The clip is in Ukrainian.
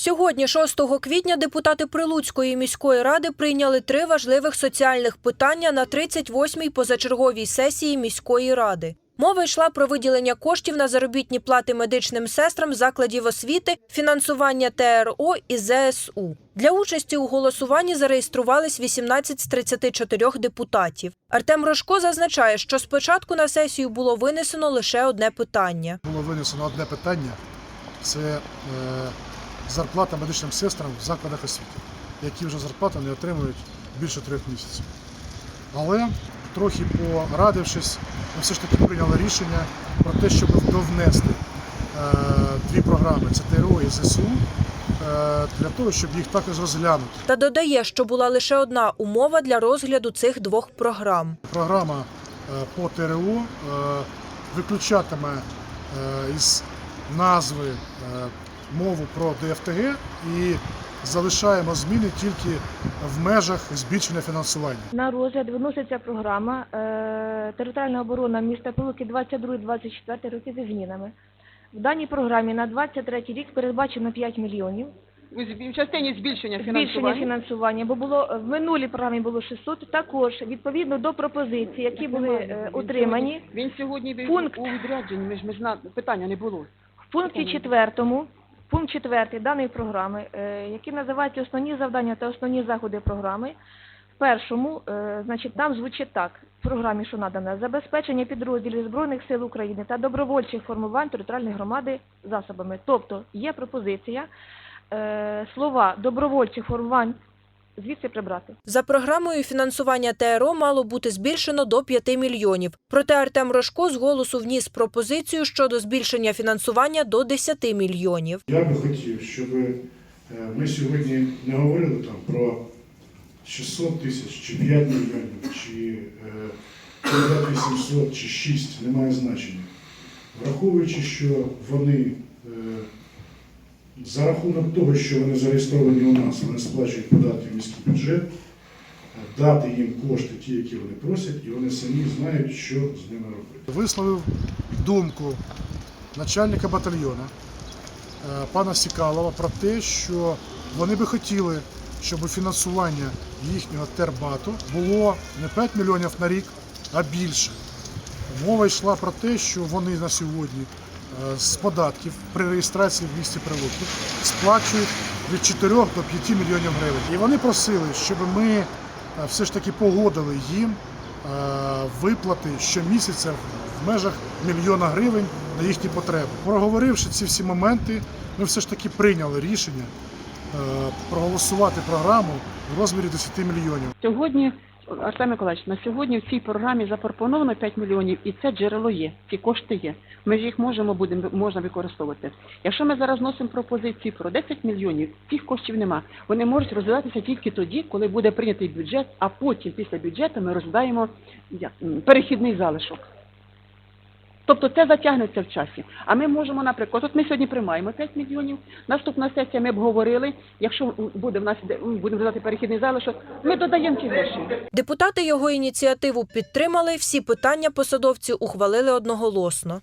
Сьогодні, 6 квітня, депутати Прилуцької міської ради прийняли три важливих соціальних питання на 38-й позачерговій сесії міської ради. Мова йшла про виділення коштів на заробітні плати медичним сестрам закладів освіти, фінансування ТРО і ЗСУ. Для участі у голосуванні зареєструвались 18 з 34 депутатів. Артем Рожко зазначає, що спочатку на сесію було винесено лише одне питання. було винесено одне питання: це е, зарплата медичним сестрам в закладах освіти, які вже зарплату не отримують більше трьох місяців. Але трохи порадившись, ми все ж таки прийняли рішення про те, щоб довнести е, дві програми це ТРО і ЗСУ, е, для того, щоб їх також розглянути. Та додає, що була лише одна умова для розгляду цих двох програм. Програма е, по ТРО е, виключатиме із назви мову про ДФТГ і залишаємо зміни тільки в межах збільшення фінансування. На розгляд виноситься програма е, територіальна оборона міста Пилуки 22-24 роки зі змінами. В даній програмі на 23 рік передбачено 5 мільйонів У зб- в частині збільшення збільшення фінансування. фінансування, бо було в минулій програмі було 600. Також відповідно до пропозицій, які були е, Він отримані сьогодні- Він сьогодні був Пункт. у відрядженні. Ми ж ми зна... питання не було. в пункті четвертому. Пункт четвертий даної програми, е, який називається основні завдання та основні заходи програми. В першому, е, значить, там звучить так в програмі, що надано забезпечення підрозділів збройних сил України та добровольчих формувань територіальної громади засобами. Тобто є пропозиція е, слова добровольчих формувань звідси прибрати. За програмою фінансування ТРО мало бути збільшено до 5 мільйонів. Проте Артем Рожко з голосу вніс пропозицію щодо збільшення фінансування до 10 мільйонів. Я би хотів, щоб е, ми сьогодні не говорили там про 600 тисяч, чи 5 мільйонів, чи е, 800, чи 6, немає значення. Враховуючи, що вони е, за рахунок того, що вони зареєстровані у нас, вони сплачують податки в міський бюджет, дати їм кошти, ті, які вони просять, і вони самі знають, що з ними робити. Висловив думку начальника батальйону е, пана Сікалова про те, що вони би хотіли, щоб фінансування їхнього тербату було не 5 мільйонів на рік, а більше. Мова йшла про те, що вони на сьогодні з податків при реєстрації в місті Прилуки сплачують від 4 до 5 мільйонів гривень. І вони просили, щоб ми е, все ж таки погодили їм е, виплати щомісяця в межах мільйона гривень на їхні потреби. Проговоривши ці всі моменти, ми все ж таки прийняли рішення е, проголосувати програму в розмірі 10 мільйонів. Сьогодні, Артем Миколаївич, на сьогодні в цій програмі запропоновано 5 мільйонів, і це джерело є, ці кошти є. Ми ж їх можемо будемо можна використовувати. Якщо ми зараз носимо пропозиції про 10 мільйонів, цих коштів нема. Вони можуть розглядатися тільки тоді, коли буде прийнятий бюджет, а потім після бюджету ми розглядаємо перехідний залишок. Тобто це затягнеться в часі. А ми можемо, наприклад, от ми сьогодні приймаємо 5 мільйонів. Наступна сесія ми обговорили. Якщо буде в нас будемо розглядати перехідний залишок, ми додаємо ті гроші. Депутати його ініціативу підтримали. Всі питання посадовці ухвалили одноголосно.